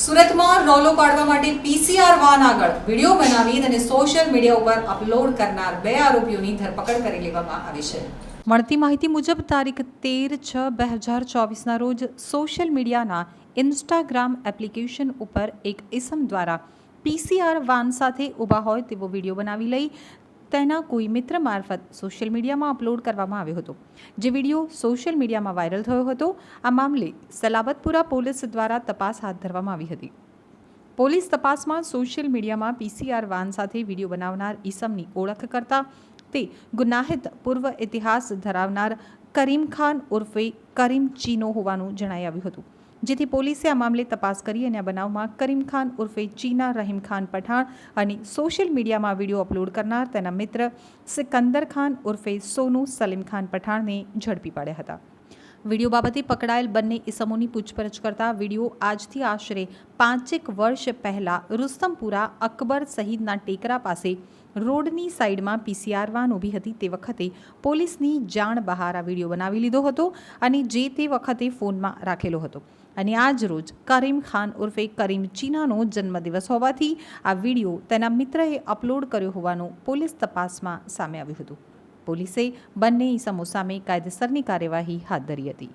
સુરતમાં રોલો પાડવા માટે પીસીઆર વાન આગળ વીડિયો બનાવી અને સોશિયલ મીડિયા ઉપર અપલોડ કરનાર બે આરોપીઓની ધરપકડ કરી લેવામાં આવી છે. મળતી માહિતી મુજબ તારીખ તેર છ બે હજાર ચોવીસના રોજ સોશિયલ મીડિયાના ઇન્સ્ટાગ્રામ એપ્લિકેશન ઉપર એક ઇસમ દ્વારા પીસીઆર વાન સાથે ઊભા હોય તેવો વીડિયો બનાવી લઈ તેના કોઈ મિત્ર મારફત સોશિયલ મીડિયામાં અપલોડ કરવામાં આવ્યો હતો. જે વીડિયો સોશિયલ મીડિયામાં વાયરલ થયો હતો, આ મામલે સલાબતપુરા પોલીસ દ્વારા તપાસ હાથ ધરવામાં આવી હતી. પોલીસ તપાસમાં સોશિયલ મીડિયામાં પીસીઆર વાન સાથે વીડિયો બનાવનાર ઈસમની ઓળખ કરતા તે ગુનાહિત પૂર્વ ઇતિહાસ ધરાવનાર કરીમ ખાન ઉર્ફે કરીમ ચીનો હોવાનું જણાઈ આવ્યું હતું. જેથી પોલીસે આ મામલે તપાસ કરી અને આ બનાવમાં કરીમ ખાન ઉર્ફે ચીના રહીમ ખાન પઠાણ અને સોશિયલ મીડિયામાં વીડિયો અપલોડ કરનાર તેના મિત્ર સિકંદર ખાન ઉર્ફે સોનુ સલીમ ખાન પઠાણને ઝડપી પાડ્યા હતા. વીડિયો બાબતે પકડાયેલ બંને ઇસમોની પૂછપરછ કરતા વીડિયો આજથી આશરે પાંચેક વર્ષ પહેલાં રુસ્તમપુરા અકબર સહિતના ટેકરા પાસે રોડની સાઈડમાં પીસીઆર વાન ઊભી હતી. તે વખતે પોલીસની જાણ બહાર આ વીડિયો બનાવી લીધો હતો અને જે તે વખતે ફોનમાં રાખેલો હતો. અને આજ રોજ કરીમ ખાન ઉર્ફે કરીમ ચીનાનો જન્મદિવસ હોવાથી આ વીડિયો તેના મિત્રએ અપલોડ કર્યો હોવાનું પોલીસ તપાસમાં સામે આવ્યું હતું. પોલીસે બંને ઇસમો સામે કાયદેસરની કાર્યવાહી હાથ ધરી હતી.